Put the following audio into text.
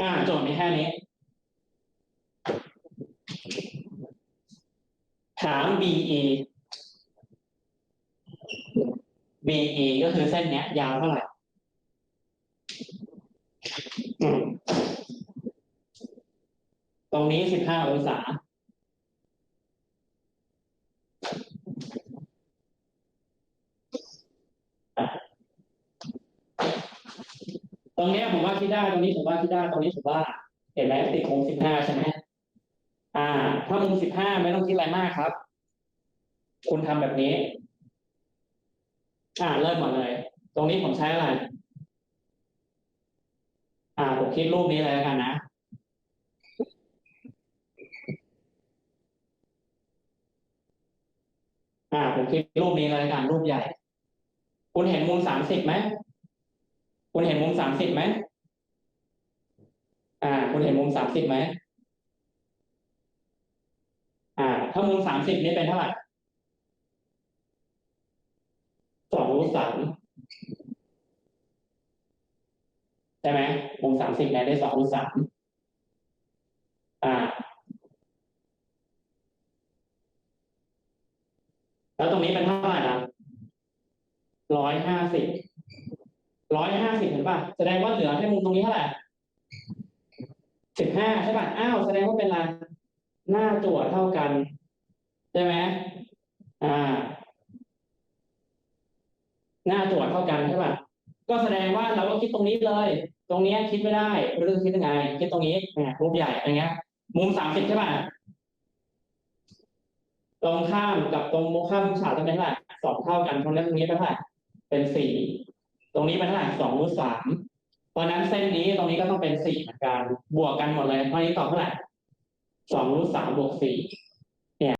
อ่าโจทย์มีแค่นี้ ถาม BE BE ก็คือเส้นเนี้ย ยาวเท่าไหร่ตรงนี้สิบห้าองศา ตรงนี้ผมว่าคิดได้ตรงนี้ผมว่าคิดได้ตรงนี้ผมว่า เห็นไหมติดโค้งสิบห้าใช่ไหมอ่า ถ้ามุมสิบห้าไม่ต้องคิดอะไรมากครับ คุณทำแบบนี้ อ่าเริ่มหมดเลย ตรงนี้ผมใช้อะไร อ่าผมคิดรูปนี้เลยแล้วกันนะอ่าผมคิดรูปนี้เลยแล้วกันรูปใหญ่ คุณเห็นมุมสามสิบไหม คุณเห็นมุมสามสิบไหมอ่า คุณเห็นมุมสามสิบไหมอ่า ถ้ามุมสามสิบนี่เป็นเท่าไหร่สองรูทสามใช่ไหมมุมสามสิบเนี่ยได้สองรูทสามอ่า แล้วตรงนี้เป็นเท่าไหร่นะร้อยห้าสิบ ร้อยห้าสิบเห็นป่ะแสดงว่าเหลือให้มุมตรงนี้เท่าไหร่สิบห้าใช่ป่ะอ้าวแสดงว่าเป็นอะไรหน้าจั่วเท่ากันใช่ไหมอ่า หน้าจั่วเท่ากันใช่ป่ะก็แสดงว่าเราก็คิดตรงนี้เลย ตรงนี้คิดไม่ได้เรื่องคิดยังไง คิดตรงนี้นี่ยรูปใหญ่อย่างเงี้ย มุมสามสิบใช่ป่ะตรงข้ามกับตรงมุมข้ามฉากจะเป็นเท่าไหร่สองเท่ากันเพราะฉะนั้ตรงนี้เป็นเท่าไหร่เป็นสี่ ตรงนี้เป็นเท่าไหร่สองรูทสามเพราะนั้นเส้นนี้ตรงนี้ก็ต้องเป็นสี่เหมือนกัน บวกกันหมดเลยเพราะนี้ตอบเท่าไหร่สองรูทสามบวกสี่